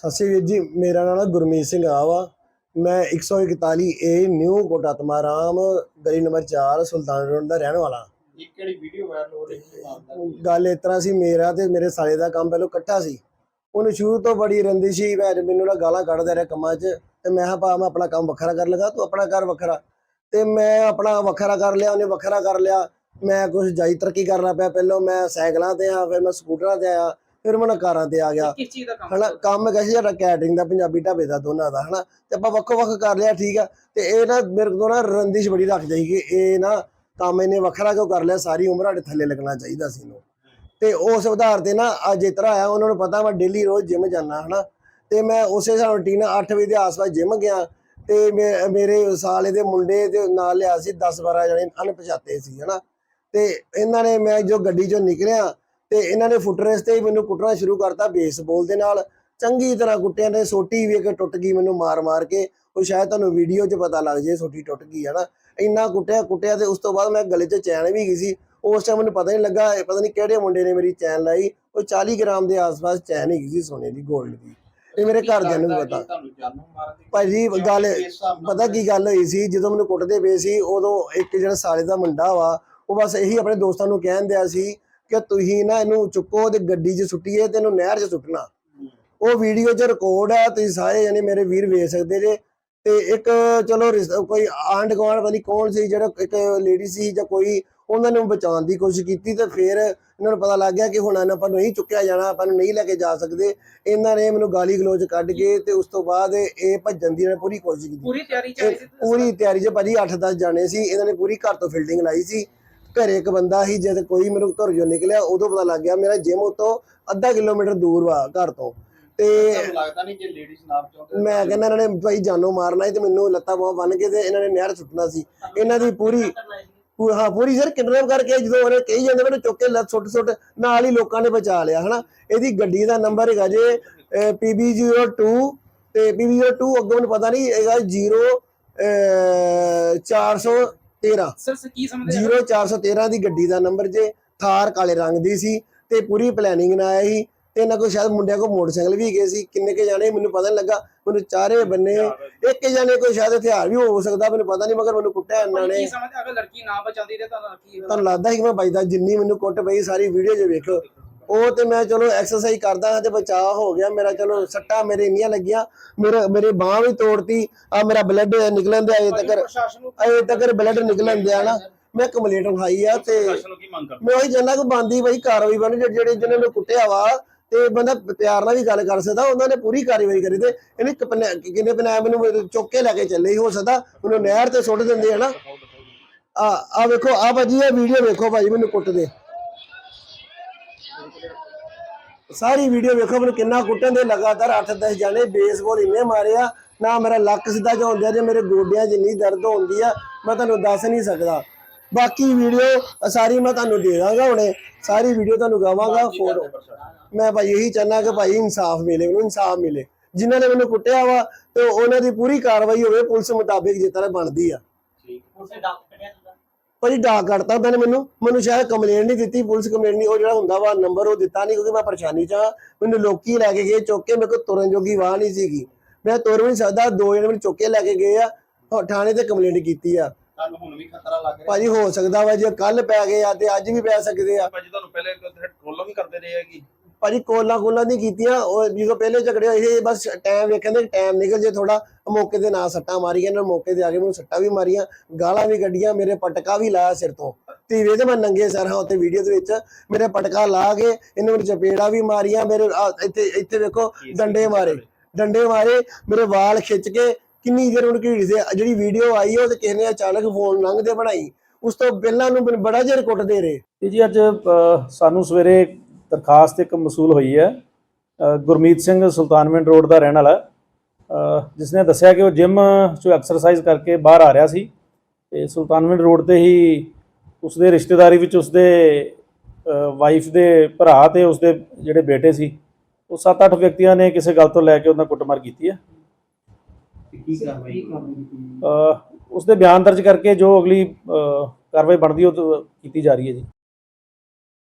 ਸਤਿ ਸ਼੍ਰੀ ਅਕਾਲ ਜੀ ਮੇਰਾ ਨਾਮ ਗੁਰਮੀਤ ਸਿੰਘ ਆ ਵਾ। ਮੈਂ 141 ਏ ਨਿਊ ਕੋਟਾ ਤਮਾਰਾਮ ਗਲੀ ਨੰਬਰ 4 ਸੁਲਤਾਨ ਰੋਡ ਦਾ ਰਹਿਣ ਵਾਲਾ। ਇਹ ਕਿਹੜੀ ਵੀਡੀਓ ਵਾਇਰਲ ਹੋ ਰਹੀ ਹੈ? ਮਾਮਲਾ ਗੱਲ ਇਸ ਤਰ੍ਹਾਂ ਸੀ ਮੇਰਾ ਤੇ ਮੇਰੇ ਸਾਲੇ ਦਾ ਕੰਮ ਪਹਿਲਾਂ ਇਕੱਠਾ ਸੀ। ਉਹਨੂੰ ਸ਼ੁਰੂ ਤੋਂ ਬੜੀ ਰੰਦੀ ਸੀ ਮੈਂ ਮੈਨੂੰ ਨਾ ਗਾਲਾਂ ਕੱਢਦਾ ਰਿਹਾ ਕੰਮਾਂ 'ਚ। ਤੇ ਮੈਂ ਭਾ ਮੈਂ ਆਪਣਾ ਕੰਮ ਵੱਖਰਾ ਕਰ ਲਗਾ ਤੂੰ ਆਪਣਾ ਕਰ ਵੱਖਰਾ। ਤੇ ਮੈਂ ਆਪਣਾ ਵੱਖਰਾ ਕਰ ਲਿਆ ਉਹਨੇ ਵੱਖਰਾ ਕਰ ਲਿਆ। ਮੈਂ ਕੁਝ ਜਾਈ ਤਰੱਕੀ ਕਰਨਾ ਪਿਆ ਪਹਿਲਾਂ ਮੈਂ ਸਾਈਕਲਾਂ ਤੇ ਆ ਫਿਰ ਮੈਂ ਸਕੂਟਰਾਂ ਤੇ ਆਇਆ। ਫਿਰ ਮੈਂ ਕਾਰਾਂ ਤੇ ਆ ਗਿਆ। ਕਿਸ ਚੀਜ਼ ਦਾ ਕੰਮ ਹਨਾ ਕੰਮ ਹੈਗਾ ਸੀ ਸਾਡਾ ਕੈਟਰਿੰਗ ਦਾ ਪੰਜਾਬੀ ਢਾਬੇ ਦਾ ਦੋਨਾਂ ਦਾ ਹਨਾ। ਤੇ ਆਪਾਂ ਵੱਖੋ ਵੱਖ ਕਰ ਲਿਆ ਠੀਕ ਆ। ਤੇ ਇਹ ਨਾ ਮੇਰੇ ਕੋਲ ਨਾ ਰੰਦਿਸ਼ ਬੜੀ ਰੱਖ ਜਾਈ ਕਿ ਇਹ ਨਾ ਕੰਮ ਇਹਨੇ ਵੱਖਰਾ ਕਿਉਂ ਕਰ ਲਿਆ ਸਾਰੀ ਉਮਰ ਸਾਡੇ ਥੱਲੇ ਲੱਗਣਾ ਚਾਹੀਦਾ ਸੀ ਇਹਨੂੰ। ਤੇ ਉਸ ਆਧਾਰ ਤੇ ਨਾ ਅੱਜ ਇਸ ਤਰ੍ਹਾਂ ਆਇਆ ਉਹਨਾਂ ਨੂੰ ਪਤਾ ਮੈਂ ਡੇਲੀ ਰੋਜ਼ ਜਿਮ ਜਾਂਦਾ ਹਨਾ। ਤੇ ਮੈਂ ਉਸੇ ਹਿਸਾਬ ਰੁਟੀਨ 8 ਵਜੇ ਦੇ ਆਸ-ਪਾਸ ਜਿਮ ਗਿਆ। ਤੇ ਮੇਰੇ ਸਾਲੇ ਦੇ ਮੁੰਡੇ ਦੇ ਨਾਲ ਲਿਆ ਸੀ 10-12 ਜਣੇ ਅਣਪਛਾਤੇ ਸੀ ਹਨਾ। ਤੇ ਇਹਨਾਂ ਨੇ ਮੈਂ ਜੋ ਗੱਡੀ ਚੋਂ ਨਿਕਲਿਆ ਤੇ ਇਹਨਾਂ ਨੇ ਫੁੱਟ ਰੇਸ ਤੇ ਹੀ ਮੈਨੂੰ ਕੁੱਟਣਾ ਸ਼ੁਰੂ ਕਰਤਾ ਬੇਸਬਾਲ ਦੇ ਨਾਲ। ਚੰਗੀ ਤਰ੍ਹਾਂ ਕੁੱਟਿਆਂ ਨੇ ਸੋਟੀ ਵੀ ਇੱਕ ਟੁੱਟ ਗਈ ਮੈਨੂੰ ਮਾਰ ਮਾਰ ਕੇ। ਉਹ ਸ਼ਾਇਦ ਤੁਹਾਨੂੰ ਵੀਡੀਓ 'ਚ ਪਤਾ ਲੱਗ ਜੇ ਸੋਟੀ ਟੁੱਟ ਗਈ ਹੈ ਨਾ ਇੰਨਾ ਕੁੱਟਿਆ ਕੁੱਟਿਆ ਤੇ ਉਸ ਤੋਂ ਬਾਅਦ ਮੈਂ ਗਲੇ 'ਚ ਚੈਨ ਵੀ ਗਈ ਸੀ। ਉਸ ਟਾਈਮ ਮੈਨੂੰ ਪਤਾ ਨਹੀਂ ਲੱਗਾ ਇਹ ਪਤਾ ਨਹੀਂ ਕਿਹੜੇ ਮੁੰਡੇ ਨੇ ਮੇਰੀ ਚੈਨ ਲਾਈ। ਉਹ 40 ਗ੍ਰਾਮ ਦੇ ਆਸ-ਪਾਸ ਚੈਨ ਹੈਗੀ ਸੀ ਸੋਨੇ ਦੀ 골ਡ ਦੀ। ਇਹ ਮੇਰੇ ਘਰਦਿਆਂ ਨੂੰ ਵੀ ਪਤਾ। ਦੀ? ਭਾਜੀ ਜਾਂ ਗੱਲ ਪਤਾ ਕੀ ਗੱਲ ਹੋਈ ਸੀ ਜਦੋਂ ਮੈਨੂੰ ਕੁੱਟਦੇ ਪਏ ਸੀ ਉਦੋਂ ਇੱਕ ਜਿਹੜਾ ਸਾਲੇ ਦਾ ਮੁੰਡਾ ਵਾ ਉਹ ਬਸ ਇਹੀ ਆਪਣੇ ਦੋਸਤਾਂ ਨੂੰ ਕਹਿਣ ਦਿਆ ਸੀ ਕਿ ਤੁਸੀਂ ਨਾ ਇਹਨੂੰ ਚੁੱਕੋ ਤੇ ਗੱਡੀ 'ਚ ਸੁੱਟੀਏ ਤੇ ਇਹਨੂੰ ਨਹਿਰ 'ਚ ਸੁੱਟਣਾ। ਉਹ ਵੀਡੀਓ 'ਚ ਰਿਕਾਰਡ ਹੈ ਤੁਸੀਂ ਸਾਰੇ ਜਣੇ ਮੇਰੇ ਵੀਰ ਵੇਖ ਸਕਦੇ ਜੇ। ਤੇ ਇੱਕ ਚਲੋ ਕੋਈ ਆਂਡ ਗਵਾਂਡ ਨਹੀਂ ਕੌਣ ਸੀ ਜਿਹੜਾ ਇੱਕ ਲੇਡੀ ਸੀ ਜਾਂ ਕੋਈ ਉਹਨਾਂ ਨੂੰ ਬਚਾਉਣ ਦੀ ਕੋਸ਼ਿਸ਼ ਕੀਤੀ ਤੇ ਫਿਰ ਇਹਨਾਂ ਨੂੰ ਪਤਾ ਲੱਗ ਗਿਆ ਕਿ ਹੁਣ ਇਹਨਾਂ ਆਪਾਂ ਨੂੰ ਨਹੀਂ ਚੁੱਕਿਆ ਜਾਣਾ ਆਪਾਂ ਨੂੰ ਨਹੀਂ ਲੈ ਕੇ ਜਾ ਸਕਦੇ। ਇਹਨਾਂ ਨੇ ਮੈਨੂੰ ਗਾਲੀ ਗਲੋਚ ਕੱਢ ਕੇ ਤੇ ਉਸ ਤੋਂ ਬਾਅਦ ਇਹ ਭੱਜਣ ਦੀ ਇਹਨਾਂ ਪੂਰੀ ਕੋਸ਼ਿਸ਼ ਕੀਤੀ। ਪੂਰੀ ਤਿਆਰੀ ਚਾਹੀਦੀ ਸੀ ਪੂਰੀ ਤਿਆਰੀ 'ਚ ਭਾਜੀ 8-10 ਜਾਣੇ ਸੀ ਇਹਨਾਂ ਨੇ ਪੂਰੀ ਘਰ ਤੋਂ ਫੀਲਡਿੰਗ ਲਾਈ ਸੀ। ਘਰੇ ਇੱਕ ਬੰਦਾ ਸੀ ਜਦ ਕੋਈ ਮੈਨੂੰ ਘਰ ਜੋ ਨਿਕਲਿਆ ਉਦੋਂ ਪਤਾ ਲੱਗ ਗਿਆ ਮੇਰਾ ਜਿਮ ਉਤੋਂ ਅੱਧਾ ਕਿਲੋਮੀਟਰ ਦੂਰ ਵਾ ਘਰ ਤੋਂ। ਤੇ ਤੁਹਾਨੂੰ ਲੱਗਦਾ ਨਹੀਂ ਜੇ ਲੇਡੀਜ਼ ਨਾਪ ਚਾਹੁੰਦੇ ਮੈਂ ਕਹਿੰਦਾ ਇਹਨਾਂ ਨੇ ਭਾਈ ਜਾਨੋਂ ਮਾਰਨਾ ਸੀ ਤੇ ਮੈਨੂੰ ਲੱਤਾਂ ਬਾਹਾਂ ਬੰਨ ਕੇ ਤੇ ਇਹਨਾਂ ਨੇ ਨਹਿਰ ਸੁੱਟਣਾ ਸੀ। ਇਹਨਾਂ ਦੀ ਪੂਰੀ ਹਾਂ ਪੂਰੀ ਸਰ ਕਿਡਨੈਪ ਕਰਕੇ ਜਦੋਂ ਉਹਨੇ ਕਹੀ ਜਾਂਦੇ ਮੈਨੂੰ ਚੁੱਕ ਕੇ ਲੱਤ ਸੁੱਟ ਸੁੱਟ ਨਾਲ ਹੀ ਲੋਕਾਂ ਨੇ ਬਚਾ ਲਿਆ ਹਨਾ? ਇਹਦੀ ਗੱਡੀ ਦਾ ਨੰਬਰ ਹੈਗਾ ਜੇ PB02 ਤੇ PB02 ਅੱਗੇ ਮੈਨੂੰ ਪਤਾ ਨਹੀਂ ਹੈਗਾ 0 413 ਸਰ ਸ- ਕੀ ਸਮਝਦੇ 0413 ਦੀ ਗੱਡੀ ਦਾ ਨੰਬਰ ਜੇ ਥਾਰ ਕਾਲੇ ਰੰਗ ਦੀ ਸੀ ਤੇ ਪੂਰੀ ਪਲੈਨਿੰਗ ਨਾਲ ਆਇਆ ਸੀ ਤੇ ਇਹਨਾਂ ਕੋਲ ਸ਼ਾਇਦ ਮੁੰਡਿਆਂ ਕੋਲ ਮੋਟਰਸਾਈਕਲ ਵੀ ਗਏ ਸੀ। ਕਿੰਨੇ ਕੇ ਜਾਣੇ ਮੈਨੂੰ ਪਤਾ ਨਹੀਂ ਲੱਗਾ। ਮੈਨੂੰ ਚਾਰੇ ਬੰਨੇ ਇੱਕ ਜਾਣੇ ਕੋਈ ਸ਼ਾਇਦ ਹਥਿਆਰ ਵੀ ਹੋ ਸਕਦਾ ਮੈਨੂੰ ਪਤਾ ਨਹੀਂ ਮਗਰ ਮੈਨੂੰ ਕੁੱਟਿਆ ਇਹਨਾਂ ਨੇ। ਕੀ ਸਮਝਦੇ ਅਗਰ ਲੜਕੀ ਨਾ ਬਚਾਉਂਦੀ ਤੇ ਤੁਹਾਨੂੰ ਕੀ ਤੁਹਾਨੂੰ ਲੱਗਦਾ ਸੀ ਕਿ ਮੈਂ ਬਚਦਾ ਜਿੰਨੀ ਮੈਨੂੰ ਕੁੱਟ ਪਈ ਸਾਰੀ ਵੀਡੀਓ 'ਚ ਵੇਖੋ ਉਹ ਤੇ ਮੈਂ ਚਲੋ ਐਕਸਰਸਾਈਜ਼ ਕਰਦਾ ਹਾਂ ਤੇ ਬਚਾਅ ਹੋ ਗਿਆ। ਮੇਰਾ ਚਲੋ ਸੱਟਾਂ ਮੇਰੇ ਇੰਨੀਆਂ ਲੱਗੀਆਂ। ਮੇਰੇ ਮੇਰੇ ਬਾਹ ਵੀ ਤੋੜਤੀ। ਆ ਮੇਰਾ ਬਲੱਡ ਨਿਕਲਣ ਦੇ ਅਜੇ ਤੱਕ ਅਜੇ ਤੱਕ ਬਲੱਡ ਨਿਕਲਣ ਦਿਆ ਨਾ। ਮੈਂ ਕੰਪਲੀਟ ਖਾਈ ਆ ਤੇ ਮੈਂ ਉਹੀ ਜੰਨਾ ਕੋ ਬੰਦੀ ਬਈ ਕਾਰਵਾਈ ਬਣ ਜਿਹੜੇ ਜਿਹੜੇ ਜਿਹਨਾਂ ਨੂੰ ਕੁੱਟਿਆ ਵਾ ਤੇ ਬੰਦਾ ਪਿਆਰ ਨਾਲ ਵੀ ਗੱਲ ਕਰ ਸਕਦਾ ਉਹਨਾਂ ਨੇ ਪੂਰੀ ਕਾਰਵਾਈ ਕਰੀ ਤੇ ਇਹਨੇ ਕਿੰਨੇ ਬਨਾਇਆ ਮੈਨੂੰ ਚੁੱਕ ਕੇ ਲੈ ਕੇ ਚੱਲੇ ਹੀ ਸਕਦਾ ਮੈਨੂੰ ਨਹਿਰ ਤੇ ਸੁੱਟ ਦਿੰਦੇ ਹਨਾ। ਆ ਆ ਵੇਖੋ ਆ ਭਾਜੀ ਇਹ ਵੀਡੀਓ ਵੇਖੋ ਭਾਜੀ ਮੈਨੂੰ ਕੁੱਟਦੇ। ਸਾਰੀ ਵੀਡੀਓ ਵੇਖੋ, ਮੈਨੂੰ ਕਿੰਨਾ ਕੁੱਟਣ ਦੇ, ਲਗਾਤਾਰ 8-10 ਜਾਣੇ ਬੇਸਬਾਲ ਇੰਨੇ ਮਾਰੇ ਨਾ ਮੇਰਾ ਲੱਕ ਸਿੱਧਾ ਝਾਉਂਦਿਆ ਜੇ, ਮੇਰੇ ਗੋਡਿਆਂ 'ਚ ਇੰਨੀ ਦਰਦ ਹੁੰਦੀ ਆ, ਮੈਂ ਤੁਹਾਨੂੰ ਦੱਸ ਨਹੀਂ ਸਕਦਾ। ਬਾਕੀ ਵੀਡੀਓ ਸਾਰੀ ਮੈਂ ਤੁਹਾਨੂੰ ਦੇ ਦਾਂਗਾ ਹੁਣੇ। ਸਾਰੀ ਵੀਡੀਓ ਤੁਹਾਨੂੰ ਗਾਵਾਂਗਾ ਫੋਟੋ ਮੈਂ ਭਾਈ ਇਹੀ ਚਾਹਨਾ ਕਿ ਭਾਈ ਇਨਸਾਫ ਮਿਲੇ ਮੈਨੂੰ ਇਨਸਾਫ ਮਿਲੇ। ਜਿਨ੍ਹਾਂ ਨੇ ਮੈਨੂੰ ਕੁੱਟਿਆ ਵਾ, ਤੇ ਉਹਨਾਂ ਦੀ ਪੂਰੀ ਕਾਰਵਾਈ ਹੋਵੇ, ਪੁਲਿਸ ਮੁਤਾਬਿਕ ਜਿਸ ਤਰ੍ਹਾਂ ਬਣਦੀ ਆ। ਠੀਕ। ਭਾਜੀ ਡਾਕ ਕੱਢਤਾ ਉਹਨਾਂ ਨੇ ਮੈਨੂੰ ਮੈਨੂੰ ਸ਼ਾਇਦ ਕੰਪਲੇਂਟ ਨਹੀਂ ਦਿੱਤੀ ਪੁਲਿਸ ਕੰਪਲੇਂਟ ਨਹੀਂ ਉਹ ਜਿਹੜਾ ਹੁੰਦਾ ਵਾ ਨੰਬਰ ਉਹ ਦਿੱਤਾ ਨਹੀਂ ਕਿਉਂਕਿ ਮੈਂ ਪਰੇਸ਼ਾਨੀ ਚ ਆ ਮੈਨੂੰ ਲੋਕੀ ਲੈ ਕੇ ਗਏ ਚੁੱਕ ਕੇ ਮੇਰੇ ਕੋਲ ਤੁਰਨ ਜੋਗੀ ਵਾਹ ਨਹੀਂ ਸੀਗੀ। ਮੈਂ ਤੁਰ ਵੀ ਨਹੀਂ ਸਕਦਾ ਦੋ ਜਣੇ ਮੈਨੂੰ ਚੁੱਕ ਕੇ ਲੈ ਕੇ ਗਏ ਆ ਉਹ ਥਾਣੇ ਤੇ ਕੰਪਲੇਂਟ ਕੀਤੀ ਆ। ਤੁਹਾਨੂੰ ਹੁਣ ਵੀ ਖਤਰਾ ਲੱਗ ਰਿਹਾ। ਭਾਜੀ ਹੋ ਸਕਦਾ ਵਾ ਜੇ ਕੱਲ ਪੈ ਗਏ ਆ ਤੇ ਅੱਜ ਵੀ ਪੈ ਸਕਦੇ ਆ। ਭਾਜੀ ਤੁਹਾਨੂੰ ਪਹਿਲੇ ਟ੍ਰੋਲੋ ਵੀ ਕਰਦੇ ਰਹੇ ਹੈਗੀ। ਭਾਜੀ ਕੋਲਾ ਕੋਲਾ ਨਹੀਂ ਕੀਤੀਆਂ। ਉਹ ਜਦੋਂ ਪਹਿਲੇ ਝਗੜੇ ਹੋਏ ਇਹ ਬਸ ਟਾਈਮ ਵੇਖਣ ਦੇ ਟਾਈਮ ਨਿਕਲ ਜੇ ਥੋੜਾ ਮੌਕੇ ਦੇ ਨਾਲ ਸੱਟਾਂ ਮਾਰੀਆਂ ਇਹਨਾਂ ਮੌਕੇ ਤੇ ਆ ਕੇ ਮੈਨੂੰ ਸੱਟਾਂ ਵੀ ਮਾਰੀਆਂ ਗਾਲਾਂ ਵੀ ਕੱਢੀਆਂ ਮੇਰੇ ਪਟਕਾ ਵੀ ਲਾਇਆ ਸਿਰ ਤੋਂ। ਤੇ ਵੇਦੇ ਮੈਂ ਨੰਗੇ ਸਰ ਹਾਂ ਉੱਤੇ ਵੀਡੀਓ ਦੇ ਵਿੱਚ ਮੇਰੇ ਪਟਕਾ ਲਾ ਕੇ ਇਹਨੇ ਮੈਨੂੰ ਚਪੇੜਾ ਵੀ ਮਾਰੀਆਂ ਮੇਰੇ ਇੱਥੇ ਇੱਥੇ ਵੇਖੋ ਡੰਡੇ ਮਾਰੇ। ਡੰਡੇ ਮਾਰੇ ਮੇਰੇ ਵਾਲ ਖਿੱਚ ਕੇ ਕਿੰਨੀ ਦੇਰ ਉਹਨਾਂ ਘੀੜਦੇ ਜਿਹੜੀ ਵੀਡੀਓ ਆਈ ਉਹ ਤੇ ਕਿਸੇ ਨੇ ਅਚਾਨਕ ਫੋਨ ਲੰਘਦੇ ਬਣਾਈ। ਉਸ ਤੋਂ ਪਹਿਲਾਂ ਨੂੰ ਬੜਾ ਚਿਰ ਕੁੱਟਦੇ ਰਹੇ। ਤੇ ਜੀ ਅੱਜ ਸਾਨੂੰ ਸਵੇਰੇ ਦਰਖਾਸਤ ਇੱਕ ਮਸੂਲ ਹੋਈ ਹੈ। ਗੁਰਮੀਤ ਸਿੰਘ ਸੁਲਤਾਨਵਿੰਡ ਰੋਡ ਦਾ ਰਹਿਣ ਵਾਲਾ। ਜਿਸ ਨੇ ਦੱਸਿਆ ਕਿ ਉਹ ਜਿਮ 'ਚੋਂ ਐਕਸਰਸਾਈਜ਼ ਕਰਕੇ ਬਾਹਰ ਆ ਰਿਹਾ ਸੀ ਤੇ ਸੁਲਤਾਨਵਿੰਡ ਰੋਡ ਤੇ ਹੀ ਉਸਦੇ ਰਿਸ਼ਤੇਦਾਰੀ ਵਿੱਚ ਉਸਦੇ ਵਾਈਫ ਦੇ ਭਰਾ ਤੇ ਉਸਦੇ ਜਿਹੜੇ ਬੇਟੇ ਸੀ ਉਹ 7-8 ਵਿਅਕਤੀਆਂ ਨੇ ਕਿਸੇ ਗੱਲ ਤੋਂ ਲੈ ਕੇ ਉਹਨਾਂ ਕੁੱਟਮਾਰ ਕੀਤੀ ਹੈ। ਕੀ ਕਾਰਵਾਈ ਅ, ਉਸਦੇ ਬਿਆਨ ਦਰਜ ਕਰਕੇ ਜੋ ਅਗਲੀ ਕਾਰਵਾਈ ਬਣਦੀ ਉਹ ਕੀਤੀ ਜਾ ਰਹੀ ਹੈ ਜੀ।